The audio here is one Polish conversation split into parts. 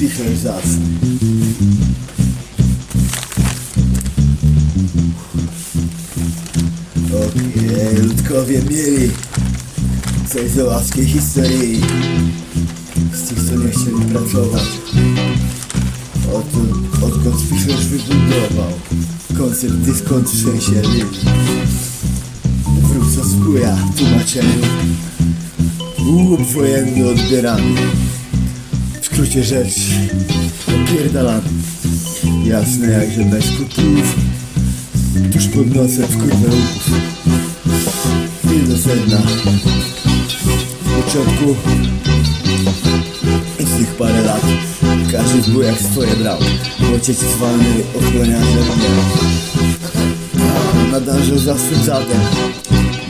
spichler zacny. Okej, ludkowie mieli coś z ławskiej historii. Z tych, co nie chcieli pracować. Odkąd, odkąd Spichlerz wybudował koncert dyskont trzęsieli. Wróg co spłyja w tłumaczeniu. Łup wojenny odbierany. Skrócie rzecz opierdalany. Jasne jak, że bez kutrów. Tuż pod nosem w kurwę łuków. I do sedna. W początku i tych parę lat każdy w bujach swoje brał. Ojciec zwany ochroniarzem nie. A Nadążył za swym zatem.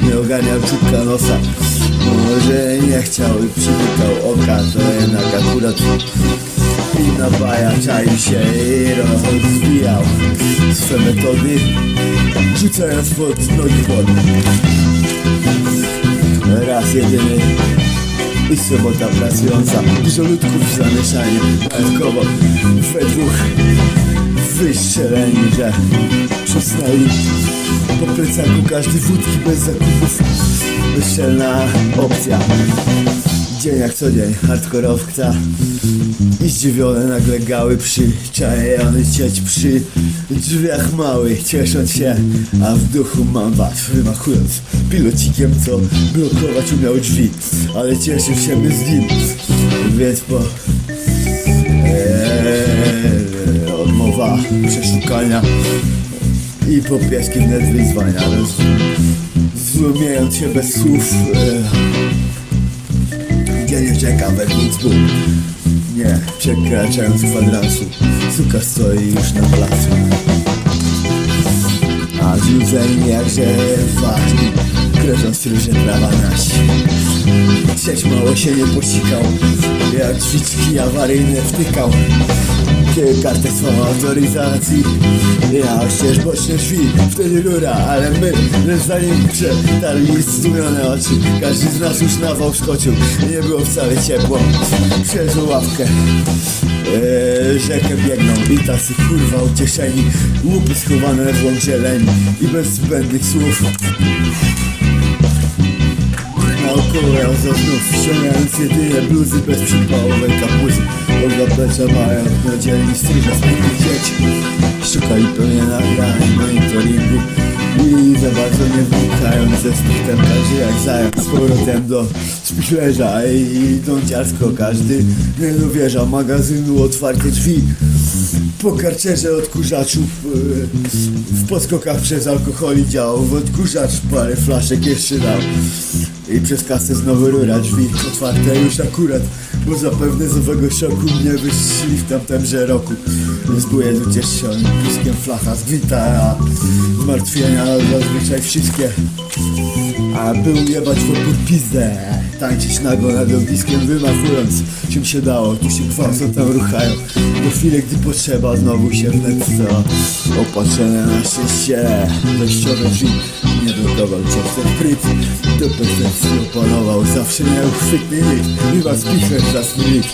Nie ogarniał czubka nosa. Może nie chciał i przywykał oka, to jednak akurat inna baja czaił się i rozwijał swe metody, rzucając pod nogi wody. Raz jedyny i sobota pracująca. Dużo ludków w zamieszaniu Dodatkowo we dwóch Wystrzeleni, że Przysnęli Po plecaku każdy wódki bez zakupów Bezczelna opcja. Dzień jak co dzień, hardkorowca. I zdziwione nagle gały przyczajony cieć przy drzwiach mały Ciesząc się, a w duchu mam was Wymachując pilocikiem, co blokować umiał drzwi Ale cieszył się my z nim. Więc po eee, Przeszukania I po pieskim net wyzwania roz, Złomiejąc się bez słów gdzie nie czeka według dwóch Nie, przekraczając kwadransu Suka stoi już na placu. A złudzeni jakże ważni Grożą stróże prawa nasi Trzeć mało się nie posikał Jak drzwiczki awaryjne wtykał Kiedy kartę swą autoryzacji. Ja ścież boczne drzwi, wtedy rura Ale my, lecz zanim przetarli zdumione oczy. Każdy z nas już na wał wskoczył Nie było wcale ciepło. Przez ławkę Eee, rzekę biegną i tacy kurwa ucieszeni. Łupy schowane w łąk zieleni I bez zbędnych słów. Naokoło znów ściągając jedynie bluzy bez przypałowej Od zaplecza mają na dzielni stryża z pięknych dzieci. Szukali pewnie nagrań monitoringu I za bardzo nie wnikają ze strictem każdy jak zając Z powrotem do spichlerza i idą dziarsko każdy Nie dowierza magazynu otwarte drzwi. Po karczerze odkurzaczu yy, W podskokach przez alkoholi działał W odkurzacz parę flaszek jeszcze dał I przez kasę znowu rura Drzwi otwarte już akurat Bo zapewne z owego szoku mnie wyszli w tamtemże roku. Zbóję z ucieszonym piskiem flacha zgwita zmartwienia zazwyczaj wszystkie. A był jebać w opór pizdę Tańczyć nago nad ogniskiem wymachując Czym się dało, tu się gwałcą tam ruchają. Do chwili gdy potrzeba znowu się wnet co na szczęście Wejściowe drzwi Nie blokował w pryt Do perfekcji opanował Zawsze miał chwytny nikt Chyba spicher za lit